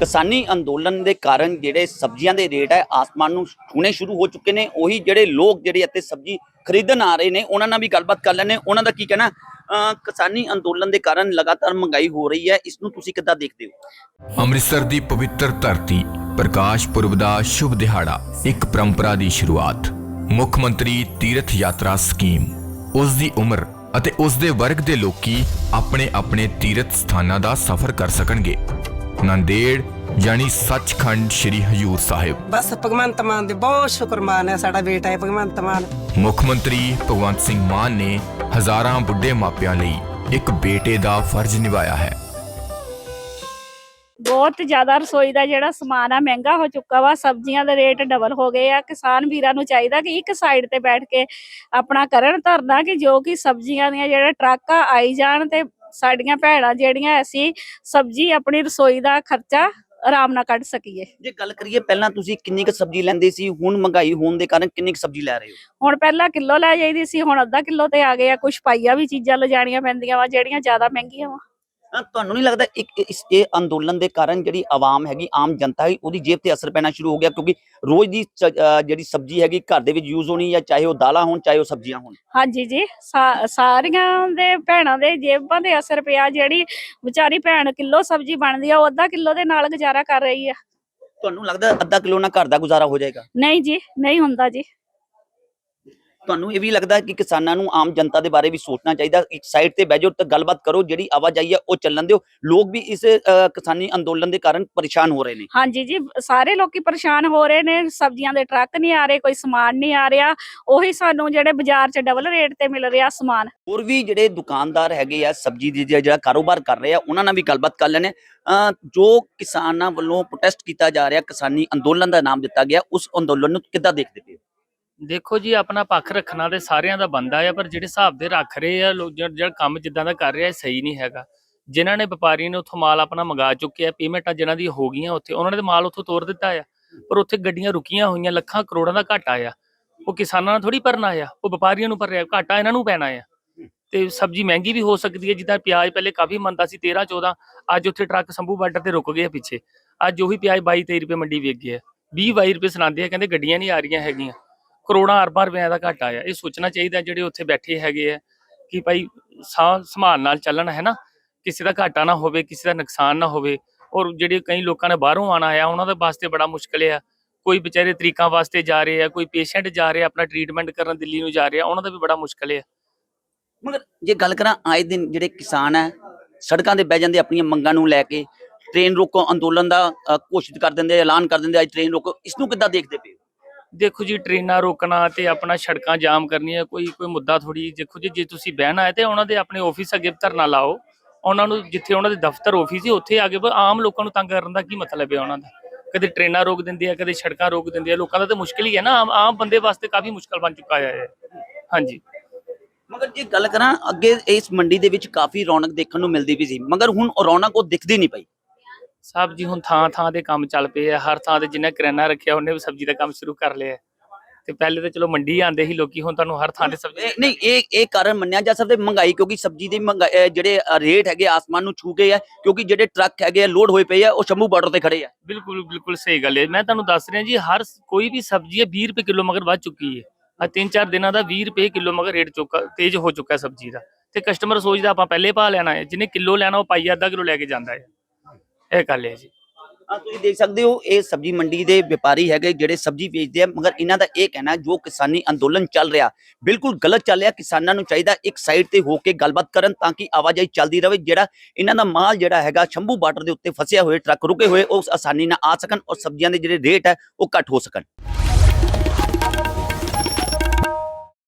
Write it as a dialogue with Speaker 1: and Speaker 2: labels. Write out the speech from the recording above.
Speaker 1: ਕਿਸਾਨੀ ਅੰਦੋਲਨ ਦੇ ਕਾਰਨ ਜਿਹੜੇ ਸਬਜ਼ੀਆਂ ਦੇ ਰੇਟ ਹੈ, ਆਸਮਾਨ ਨੂੰ ਛੂਣੇ ਸ਼ੁਰੂ ਹੋ ਚੁੱਕੇ ਨੇ। ਉਹੀ ਜਿਹੜੇ ਲੋਕ ਜਿਹੜੇ ਇੱਥੇ ਸਬਜ਼ੀ ਖਰੀਦਣ ਆ ਰਹੇ ਨੇ, ਉਹਨਾਂ ਨਾਲ ਵੀ ਗੱਲਬਾਤ ਕਰ ਲੈਣੇ ਉਹਨਾਂ ਦਾ ਕੀ ਕਹਿਣਾ? ਕਿਸਾਨੀ ਅੰਦੋਲਨ ਦੇ ਕਾਰਨ ਲਗਾਤਾਰ ਮਹਿੰਗਾਈ ਹੋ ਰਹੀ ਹੈ। ਇਸ ਨੂੰ ਤੁਸੀਂ ਕਿੱਦਾਂ ਦੇਖਦੇ ਹੋ?
Speaker 2: ਅੰਮ੍ਰਿਤਸਰ ਦੀ ਪਵਿੱਤਰ ਧਰਤੀ, ਪ੍ਰਕਾਸ਼ ਪੁਰਬ ਦਾ ਸ਼ੁਭ ਦਿਹਾੜਾ, ਇੱਕ ਪਰੰਪਰਾ ਦੀ ਸ਼ੁਰੂਆਤ। ਮੁੱਖ ਮੰਤਰੀ ਤੀਰਥ ਯਾਤਰਾ ਸਕੀਮ। ਉਸ ਦੀ ਉਮਰ ਅਤੇ ਉਸ ਦੇ ਵਰਗ ਦੇ ਲੋਕੀ ਆਪਣੇ ਆਪਣੇ ਤੀਰਥ ਸਥਾਨਾਂ ਦਾ ਸਫ਼ਰ ਕਰ ਸਕਣਗੇ। ਨੰਦੇੜ ਯਾਨੀ ਸੱਚਖੰਡ ਸ੍ਰੀ ਹਜੂਰ ਸਾਹਿਬ।
Speaker 3: ਬਸ ਭਗਵੰਤ ਮਾਨ ਦੇ ਬਹੁਤ ਸ਼ੁਕਰਮਾਨ ਹੈ ਸਾਡਾ ਬੇਟਾ ਹੈ ਭਗਵੰਤ ਮਾਨ।
Speaker 2: ਮੁੱਖ ਮੰਤਰੀ ਭਗਵੰਤ ਸਿੰਘ ਮਾਨ ਨੇ ਹਜ਼ਾਰਾਂ ਬੁੱਢੇ ਮਾਪਿਆਂ ਲਈ ਇੱਕ ਬੇਟੇ ਦਾ ਫਰਜ਼ ਨਿਭਾਇਆ ਹੈ।
Speaker 4: ਬਹੁਤ ਜ਼ਿਆਦਾ ਰਸੋਈ ਦਾ ਜਿਹੜਾ ਸਮਾਨ ਆ ਮਹਿੰਗਾ ਹੋ ਚੁੱਕਾ ਵਾ ਸਬਜ਼ੀਆਂ ਦੇ ਰੇਟ ਡਬਲ ਹੋ ਗਏ ਆ। ਕਿਸਾਨ ਵੀਰਾਂ ਨੂੰ ਚਾਹੀਦਾ ਕਿ ਇੱਕ ਸਾਈਡ ਤੇ ਬੈਠ ਕੇ ਆਪਣਾ ਕਰਨ ਧਰਨਾ ਕਿ ਜੋ ਕਿ ਸਬਜ਼ੀਆਂ ਦੀਆਂ ਜਿਹੜਾ ਟਰੱਕ ਆ ਆਈ ਜਾਣ ਤੇ ਸਾਡੀਆਂ ਭੈਣਾਂ ਜਿਹੜੀਆਂ ਅਸੀਂ ਸਬਜ਼ੀ ਆਪਣੀ ਰਸੋਈ ਦਾ ਖਰਚਾ ਆਰਾਮ ਨਾਲ ਕੱਢ ਸਕੀਏ।
Speaker 1: ਜੇ ਗੱਲ ਕਰੀਏ ਪਹਿਲਾਂ ਤੁਸੀਂ ਕਿੰਨੀ ਕੁ ਸਬਜ਼ੀ ਲੈਂਦੇ ਸੀ ਹੁਣ ਮਹਿੰਗਾਈ ਹੋਣ ਦੇ ਕਾਰਨ ਕਿੰਨੀ ਕੁ ਸਬਜ਼ੀ ਲੈ ਰਹੇ ਹੋ?
Speaker 4: ਹੁਣ ਪਹਿਲਾਂ ਕਿਲੋ ਲੈ ਜਾਈਦੀ ਸੀ ਹੁਣ ਅੱਧਾ ਕਿਲੋ ਤੇ ਆ ਗਏ ਆ ਕੁਝ ਪਾਈਆ ਵੀ ਚੀਜ਼ਾਂ ਲਿਜਾਣੀਆਂ ਪੈਂਦੀਆਂ ਵਾ ਜਿਹੜੀਆਂ ਜ਼ਿਆਦਾ ਮਹਿੰਗੀਆਂ ਵਾ।
Speaker 1: ਤੁਹਾਨੂੰ ਨਹੀਂ ਲੱਗਦਾ ਇੱਕ ਇਸ ਇਹ ਅੰਦੋਲਨ ਦੇ ਕਾਰਨ ਜਿਹੜੀ ਆਵਾਮ ਹੈਗੀ ਆਮ ਜਨਤਾ ਹੈ ਉਹਦੀ ਜੇਬ ਤੇ ਅਸਰ ਪੈਣਾ ਸ਼ੁਰੂ ਹੋ ਗਿਆ? ਕਿਉਂਕਿ ਰੋਜ਼ ਦੀ ਜਿਹੜੀ ਸਬਜ਼ੀ ਹੈਗੀ ਘਰ ਦੇ ਵਿੱਚ ਯੂਜ਼ ਹੋਣੀ ਜਾਂ ਚਾਹੇ ਉਹ ਦਾਲਾਂ ਹੋਣ ਚਾਹੇ ਉਹ ਸਬਜ਼ੀਆਂ ਹੋਣ।
Speaker 4: ਹਾਂਜੀ ਜੀ ਸਾ- ਸਾਰੀਆਂ ਦੇ ਭੈਣਾਂ ਦੇ ਜੇਬਾਂ ਤੇ ਅਸਰ ਪਿਆ। ਜਿਹੜੀ ਵਿਚਾਰੀ ਭੈਣ ਕਿਲੋ ਸਬਜ਼ੀ ਬਣਦੀ ਆ ਉਹ ਅੱਧਾ ਕਿਲੋ ਦੇ ਨਾਲ ਗੁਜ਼ਾਰਾ ਕਰ ਰਹੀ ਆ।
Speaker 1: ਤੁਹਾਨੂੰ ਲੱਗਦਾ ਅੱਧਾ ਕਿਲੋ ਨਾਲ ਘਰ ਦਾ ਗੁਜ਼ਾਰਾ ਹੋ ਜਾਏਗਾ?
Speaker 4: ਨਹੀਂ ਜੀ ਨਹੀਂ ਹੁੰਦਾ ਜੀ।
Speaker 1: ਤੁਹਾਨੂੰ ਇਹ ਵੀ ਲੱਗਦਾ ਕਿ ਕਿਸਾਨਾਂ ਨੂੰ ਆਮ ਜਨਤਾ ਦੇ ਬਾਰੇ ਵੀ ਸੋਚਣਾ ਚਾਹੀਦਾ ਇੱਕ ਸਾਈਡ ਤੇ ਬਹਿ ਜਾਓ ਤੇ ਗੱਲਬਾਤ ਕਰੋ ਜਿਹੜੀ ਆਵਾਜਾਈ ਹੈ ਉਹ ਚੱਲਣ ਦਿਓ। ਲੋਕ ਵੀ ਇਸ ਕਿਸਾਨੀ ਅੰਦੋਲਨ ਦੇ ਕਾਰਨ ਪਰੇਸ਼ਾਨ ਹੋ ਰਹੇ ਨੇ।
Speaker 4: ਹਾਂਜੀ ਜੀ ਸਾਰੇ ਲੋਕੀ ਪਰੇਸ਼ਾਨ ਹੋ ਰਹੇ ਨੇ। ਸਬਜ਼ੀਆਂ ਦੇ ਟਰੱਕ ਨਹੀਂ ਆ ਰਹੇ ਕੋਈ ਸਮਾਨ ਨਹੀਂ ਆ ਰਿਹਾ। ਉਹੀ ਸਾਨੂੰ ਜਿਹੜੇ ਬਾਜ਼ਾਰ 'ਚ ਡਬਲ ਰੇਟ ਤੇ ਮਿਲ ਰਿਹਾ ਸਮਾਨ।
Speaker 1: ਹੋਰ ਵੀ ਜਿਹੜੇ ਦੁਕਾਨਦਾਰ ਹੈਗੇ ਆ ਸਬਜ਼ੀ ਦੀ ਜਿਹੜਾ ਕਾਰੋਬਾਰ ਕਰ ਰਹੇ ਆ ਉਹਨਾਂ ਨਾਲ ਵੀ ਗੱਲਬਾਤ ਕਰ ਲੈਣੇ ਜੋ ਕਿਸਾਨਾਂ ਵੱਲੋਂ ਪ੍ਰੋਟੈਸਟ ਕੀਤਾ ਜਾ ਰਿਹਾ ਕਿਸਾਨੀ ਅੰਦੋਲਨ ਦਾ ਨਾਮ ਦਿੱਤਾ ਗਿਆ ਉਸ ਅੰਦੋਲਨ ਨੂੰ ਕਿੱਦਾਂ ਦੇਖਦੇ ਪਏ ਹੋ?
Speaker 5: ਦੇਖੋ ਜੀ, ਆਪਣਾ ਪੱਖ ਰੱਖਣਾ ਤੇ ਸਾਰਿਆਂ ਦਾ ਬੰਦਾ ਆ, ਪਰ ਜਿਹੜੇ ਹਿਸਾਬ ਦੇ ਰੱਖ ਰਹੇ ਆ ਲੋਕ ਜਿਹੜਾ ਜਿਹੜਾ ਕੰਮ ਜਿੱਦਾਂ ਦਾ ਕਰ ਰਿਹਾ ਇਹ ਸਹੀ ਨਹੀਂ ਹੈਗਾ। ਜਿਨ੍ਹਾਂ ਨੇ ਵਪਾਰੀ ਨੇ ਉੱਥੋਂ ਮਾਲ ਆਪਣਾ ਮੰਗਾ ਚੁੱਕਿਆ, ਪੇਮੈਂਟਾਂ ਜਿਨ੍ਹਾਂ ਦੀ ਹੋ ਗਈਆਂ ਉੱਥੇ, ਉਹਨਾਂ ਨੇ ਤਾਂ ਮਾਲ ਉੱਥੋਂ ਤੋਰ ਦਿੱਤਾ ਆ। ਪਰ ਉੱਥੇ ਗੱਡੀਆਂ ਰੁਕੀਆਂ ਹੋਈਆਂ, ਲੱਖਾਂ ਕਰੋੜਾਂ ਦਾ ਘਾਟਾ ਆ। ਉਹ ਕਿਸਾਨਾਂ ਨਾਲ ਥੋੜੀ ਭਰਨਾ ਆ, ਉਹ ਵਪਾਰੀਆਂ ਨੂੰ ਭਰ ਰਿਹਾ ਘਾਟਾ ਇਹਨਾਂ ਨੂੰ ਪੈਣਾ ਆ। ਤੇ ਸਬਜ਼ੀ ਮਹਿੰਗੀ ਵੀ ਹੋ ਸਕਦੀ ਹੈ ਜਿੱਦਾਂ ਪਿਆਜ਼ ਪਹਿਲੇ ਕਾਫੀ ਮੰਦਾ ਸੀ 13 14 ਅੱਜ ਉੱਥੇ ਟਰੱਕ ਸੰਭੂ ਬਾਰਡਰ ਤੇ ਰੁਕ ਗਏ ਪਿੱਛੇ। ਅੱਜ ਉਹੀ ਪਿਆਜ਼ 22 23 ਰੁਪਏ ਮੰਡੀ ਵੇਚ ਗਿਆ। 20 22 ਰੁਪਏ ਸੁਣਾਉਂਦੇ ਆ, ਕਹਿੰਦੇ ਗੱਡੀਆਂ ਨਹੀਂ ਆ ਰਹੀਆਂ ਹੈਗੀਆਂ। ਕਰੋੜਾਂ ਅਰਬਾਂ ਰੁਪਏ ਦਾ ਘਾਟਾ ਆ। ਇਹ ਸੋਚਣਾ ਚਾਹੀਦਾ ਜਿਹੜੇ ਉੱਥੇ ਬੈਠੇ ਹੈਗੇ ਆ ਕਿ ਭਾਈ ਸਾਹ ਸੰਭਾਲ ਨਾਲ ਚੱਲਣ ਹੈ ਨਾ? ਕਿਸੇ ਦਾ ਘਾਟਾ ਨਾ ਹੋਵੇ ਕਿਸੇ ਦਾ ਨੁਕਸਾਨ ਨਾ ਹੋਵੇ ਔਰ ਜਿਹੜੇ ਕਈ ਲੋਕਾਂ ਨੇ ਬਾਹਰੋਂ ਆਣਾ ਆ ਉਹਨਾਂ ਦੇ ਵਾਸਤੇ ਬੜਾ ਮੁਸ਼ਕਲ ਆ। ਕੋਈ ਵਿਚਾਰੇ ਤਰੀਕਾਂ ਵਾਸਤੇ ਜਾ ਰਹੇ ਆ ਕੋਈ ਪੇਸ਼ੈਂਟ ਜਾ ਰਿਹਾ ਆਪਣਾ ਟ੍ਰੀਟਮੈਂਟ ਕਰਨ ਦਿੱਲੀ ਨੂੰ ਜਾ ਰਿਹਾ ਉਹਨਾਂ ਦਾ ਵੀ ਬੜਾ ਮੁਸ਼ਕਲ ਆ।
Speaker 1: ਮਗਰ ਜੇ ਗੱਲ ਕਰਾਂ ਆਏ ਦਿਨ ਜਿਹੜੇ ਕਿਸਾਨ ਹੈ ਸੜਕਾਂ ਤੇ ਬਹਿ ਜਾਂਦੇ ਆਪਣੀਆਂ ਮੰਗਾਂ ਨੂੰ ਲੈ ਕੇ ਟ੍ਰੇਨ ਰੋਕੋ ਅੰਦੋਲਨ ਦਾ ਅ, ਘੋਸ਼ਿਤ ਕਰ ਦਿੰਦੇ ਐਲਾਨ ਕਰ ਦਿੰਦੇ ਅੱਜ ਟ੍ਰੇਨ ਰੋਕੋ ਇਸ ਨੂੰ ਕਿੱਦਾਂ ਦੇਖਦੇ ਪਏ ਹੋ?
Speaker 5: ਦੇਖੋ ਜੀ, ਟ੍ਰੇਨਾਂ ਰੋਕਣਾ ਤੇ ਆਪਣਾ ਸੜਕਾਂ ਜਾਮ ਕਰਨੀਆਂ, ਕੋਈ ਕੋਈ ਮੁੱਦਾ ਥੋੜੀ ਦੇਖੋ ਜੀ, ਜੇ ਤੁਸੀਂ ਬਹਿਣਾ ਹੈ ਤੇ ਉਹਨਾਂ ਦੇ ਆਪਣੇ ਆਫਿਸ ਅੱਗੇ ਧਰਨਾ ਲਾਓ, ਉਹਨਾਂ ਨੂੰ ਜਿੱਥੇ ਉਹਨਾਂ ਦੇ ਦਫ਼ਤਰ, ਆਫਿਸ ਹੈ, ਉੱਥੇ ਆ ਕੇ ਆਮ ਲੋਕਾਂ ਨੂੰ ਤੰਗ ਕਰਨ ਦਾ ਕੀ ਮਤਲਬ ਹੈ ਉਹਨਾਂ ਦਾ? ਕਦੇ ਟ੍ਰੇਨਾਂ ਰੋਕ ਦਿੰਦੇ ਆ, ਕਦੇ ਸੜਕਾਂ ਰੋਕ ਦਿੰਦੇ ਆ, ਲੋਕਾਂ ਦਾ ਤਾਂ ਮੁਸ਼ਕਿਲ ਹੀ ਹੈ ਨਾ, ਆਮ ਆਮ ਬੰਦੇ ਵਾਸਤੇ ਕਾਫੀ ਮੁਸ਼ਕਲ ਬਣ ਚੁੱਕਾ ਹੈ। ਹਾਂਜੀ।
Speaker 1: ਮਗਰ ਜੇ ਗੱਲ ਕਰਾਂ, ਅੱਗੇ ਇਸ ਮੰਡੀ ਦੇ ਵਿੱਚ ਕਾਫੀ ਰੌਣਕ ਦੇਖਣ ਨੂੰ ਮਿਲਦੀ ਵੀ ਸੀ, ਮਗਰ ਹੁਣ ਰੌਣਕ ਉਹ ਦਿਖਦੀ ਨਹੀਂ ਪਈ।
Speaker 5: ਸਾਹਿਬ ਜੀ ਹੁਣ ਥਾਂ ਥਾਂ ਦੇ ਕੰਮ ਚੱਲ ਪਏ ਆ। ਹਰ ਥਾਂ ਤੇ ਜਿਹਨੇ ਕਰਿਆਨਾ ਰੱਖਿਆ ਉਹਨੇ ਵੀ ਸਬਜ਼ੀ ਦਾ ਕੰਮ ਸ਼ੁਰੂ ਕਰ ਲਿਆ। ਤੇ ਪਹਿਲੇ ਤਾਂ ਚਲੋ ਮੰਡੀ ਆਂਦੇ ਸੀ ਲੋਕੀ ਹੁਣ ਤੁਹਾਨੂੰ ਹਰ ਥਾਂ ਤੇ ਸਬਜ਼ੀ
Speaker 1: ਨਹੀਂ ਇਹ ਇਹ ਕਾਰਨ ਮੰਨਿਆ ਜਾ ਸਕਦਾ ਮਹਿੰਗਾਈ ਕਿਉਂਕਿ ਸਬਜ਼ੀ ਦੇ ਜਿਹੜੇ ਰੇਟ ਹੈਗੇ ਆਸਮਾਨ ਨੂੰ ਛੂ ਗਏ ਆ ਕਿਉਂਕਿ ਜਿਹੜੇ ਟਰੱਕ ਹੈਗੇ ਆ ਲੋਡ ਹੋਏ ਪਏ ਆ ਉਹ ਸ਼ੰਭੂ ਬਾਰਡਰ ਤੇ ਖੜੇ ਆ।
Speaker 5: ਬਿਲਕੁਲ ਬਿਲਕੁਲ ਸਹੀ ਗੱਲ ਹੈ। ਮੈਂ ਤੁਹਾਨੂੰ ਦੱਸ ਰਿਹਾ ਜੀ ਹਰ ਕੋਈ ਵੀ ਸਬਜ਼ੀ ਹੈ 20 ਰੁਪਏ ਕਿਲੋ ਮਗਰ ਵੱਧ ਚੁੱਕੀ ਹੈ। ਆ ਤਿੰਨ ਚਾਰ ਦਿਨਾਂ ਦਾ 20 ਰੁਪਏ ਕਿਲੋ ਮਗਰ ਰੇਟ ਚੁੱਕਾ ਤੇਜ਼ ਹੋ ਚੁੱਕਾ ਸਬਜ਼ੀ ਦਾ। ਤੇ ਕਸਟਮਰ ਸੋਚਦਾ ਆਪਾਂ ਪਹਿਲੇ ਭਾਅ ਲੈਣਾ ਹੈ ਜਿਹਨੇ ਕਿਲੋ ਲੈਣਾ ਉਹ ਪਾਈਆ ਅੱਧਾ ਕਿਲੋ ਲੈ ਕੇ ਜਾਂਦਾ ਹੈ। ਇਹ ਗੱਲ ਹੈ ਜੀ।
Speaker 1: ਆ ਤੁਸੀਂ ਦੇਖ ਸਕਦੇ ਹੋ, ਇਹ ਸਬਜ਼ੀ ਮੰਡੀ ਦੇ ਵਪਾਰੀ ਹੈਗੇ, ਜਿਹੜੇ ਸਬਜ਼ੀ ਵੇਚਦੇ ਆ, ਮਗਰ ਇਹਨਾਂ ਦਾ ਇਹ ਕਹਿਣਾ ਜੋ ਕਿਸਾਨੀ ਅੰਦੋਲਨ ਚੱਲ ਰਿਹਾ, ਬਿਲਕੁਲ ਗਲਤ ਚੱਲ ਰਿਹਾ, ਕਿਸਾਨਾਂ ਨੂੰ ਚਾਹੀਦਾ ਇੱਕ ਸਾਈਡ ਤੇ ਹੋ ਕੇ ਗੱਲਬਾਤ ਕਰਨ ਤਾਂ ਕਿ ਆਵਾਜਾਈ ਚੱਲਦੀ ਰਹੇ ਜਿਹੜਾ ਇਹਨਾਂ ਦਾ ਮਾਲ ਜਿਹੜਾ ਹੈਗਾ, ਸ਼ੰਭੂ ਬਾਰਡਰ ਦੇ ਉੱਤੇ ਫਸਿਆ ਹੋਏ ਟਰੱਕ ਰੁਕੇ ਹੋਏ, ਉਹ ਆਸਾਨੀ ਨਾਲ ਆ ਸਕਣ ਔਰ ਸਬਜ਼ੀਆਂ ਦੇ ਜਿਹੜੇ ਰੇਟ ਹੈ, ਉਹ ਘੱਟ ਹੋ ਸਕਣ।